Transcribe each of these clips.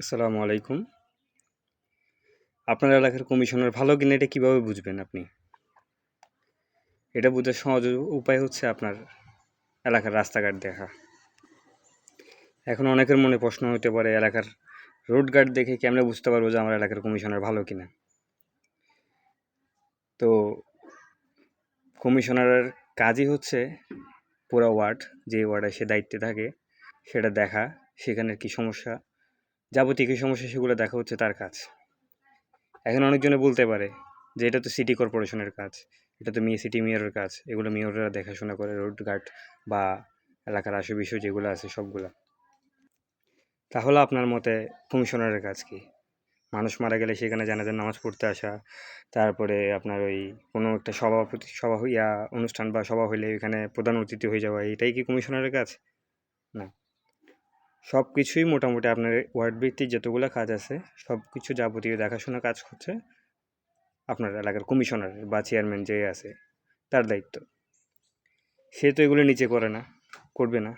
আসসালামু আলাইকুম। আপনার এলাকার কমিশনার ভালো কিনা এটা কীভাবে বুঝবেন আপনি? এটা বোঝার সহজ উপায় হচ্ছে আপনার এলাকার রাস্তাঘাট দেখা। এখন অনেকের মনে প্রশ্ন হতে পারে, এলাকার রোড গার্ড দেখে কেমনে বুঝতে পারব যে আমার এলাকার কমিশনার ভালো কিনা? তো কমিশনারের কাজই হচ্ছে পুরো ওয়ার্ড, যে ওয়ার্ডে সে দায়িত্বে থাকে, সেটা দেখা সেখানের কি সমস্যা যাবতীয় কী সমস্যা সেগুলো দেখা হচ্ছে তার কাজ। এখন অনেকজনে বলতে পারে যে এটা তো সিটি কর্পোরেশনের কাজ, এটা তো মেয়ে সিটি মেয়রের কাজ, এগুলো মেয়ররা দেখাশোনা করে রোড গার্ড বা এলাকার আশু বিষয় যেগুলো আছে সবগুলো। তাহলে আপনার মতে কমিশনারের কাজ কি? মানুষ মারা গেলে সেখানে জানাজার নামাজ পড়তে আসা, তারপরে আপনার ওই কোনো একটা সভাপতি সভা ইয়া অনুষ্ঠান বা সভা হইলে এখানে প্রধান অতিথি হয়ে যাওয়া, এটাই কি কমিশনারের কাজ? না। সব কিছুই মোটামুটি আপনার ওয়ার্ড ভিত্তিক যতগুলো কাজ আছে সব কিছু যাবতীয় দেখাশোনা কাজ হচ্ছে আপনার এলাকার কমিশনার বা চেয়ারম্যান যে আছে, তার দায়িত্ব। সে তো এগুলো নিচে করে না, করবে না।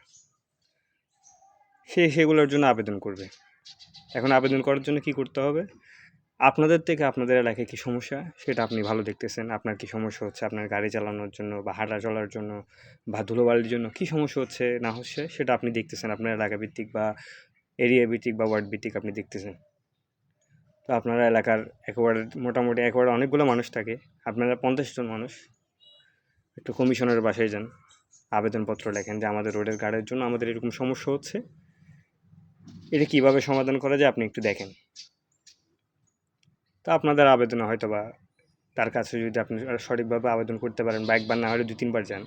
সে সেগুলোর জন্য আবেদন করবে। এখন আবেদন করার জন্য কি করতে হবে? আপনাদের থেকে আপনাদের এলাকায় কী সমস্যা? সেটা আপনি ভালো দেখতেছেন। আপনার কী সমস্যা হচ্ছে? আপনার গাড়ি চালানোর জন্য বা হাঁটা চলার জন্য বা ধুলোবালির জন্য কী সমস্যা হচ্ছে না হচ্ছে সেটা আপনি দেখতেছেন? আপনার এলাকা ভিত্তিক বা এরিয়া ভিত্তিক বা ওয়ার্ড ভিত্তিক আপনি দেখতেছেন? তো আপনারা এলাকার একবারে মোটামুটি একবারে অনেকগুলো মানুষ থাকে। আপনারা পঞ্চাশ জন মানুষ। একটু কমিশনের বাসায় যান, আবেদনপত্র লেখেন যে আমাদের রোডের গার্ডের জন্য আমাদের এরকম সমস্যা হচ্ছে। এটা কীভাবে সমাধান করা যায় আপনি একটু দেখেন। তো আপনাদের আবেদনে হয়তো বা তার কাছে যদি আপনি সঠিকভাবে আবেদন করতে পারেন বা একবার না হলে দু তিনবার যান,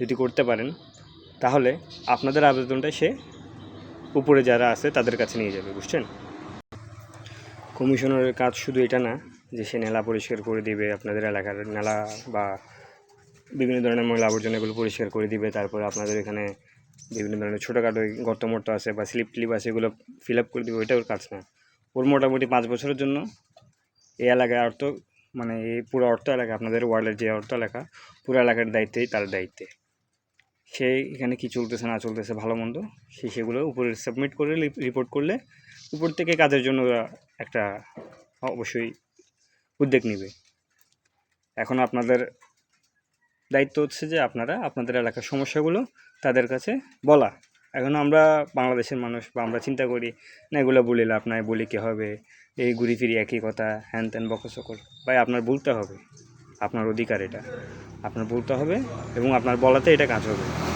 যদি করতে পারেন, তাহলে আপনাদের আবেদনটা সে উপরে যারা আছে তাদের কাছে নিয়ে যাবে, বুঝছেন? কমিশনারের কাজ শুধু এটা না, যে সে নেলা পরিষ্কার করে দিবে, আপনাদের এলাকার নেলা বা বিভিন্ন ধরনের ময়লা আবর্জনাগুলো পরিষ্কার করে দিবে, তারপরে আপনাদের এখানে বিভিন্ন ধরনের ছোটোখাটো গর্ত মর্ত আছে বা স্লিপ টিপ আছে, এগুলো ফিল আপ করে দিবে ওইটা ওর কাজ না। ওর মোটামুটি পাঁচ বছরের জন্য এই এলাকায় অর্থ মানে এই পুরো অর্থ এলাকা, আপনাদের ওয়ার্ল্ডের যে অর্থ এলাকা, পুরো এলাকার দায়িত্বেই তার দায়িত্বে। সে এখানে কি চলতেছে, না চলতেছে, ভালো মন্দ, সে সেগুলো উপরে সাবমিট করে রিপোর্ট করলে উপর থেকে কাজের জন্য একটা অবশ্যই উদ্যোগ নেবে। এখন আপনাদের দায়িত্ব হচ্ছে যে আপনারা আপনাদের এলাকার সমস্যাগুলো তাদের কাছে বলা। এখন আমরা বাংলাদেশের মানুষ বা আমরা চিন্তা করি, না, এগুলো বলি লাভ নাই, বলি কী হবে? এই ঘুরি ফিরি একই কথা, হ্যান ত্যান বকসকল ভাই, আপনার বলতে হবে। আপনার অধিকার এটা। আপনার বলতে হবে এবং আপনার বলাতে এটা কাজ হবে।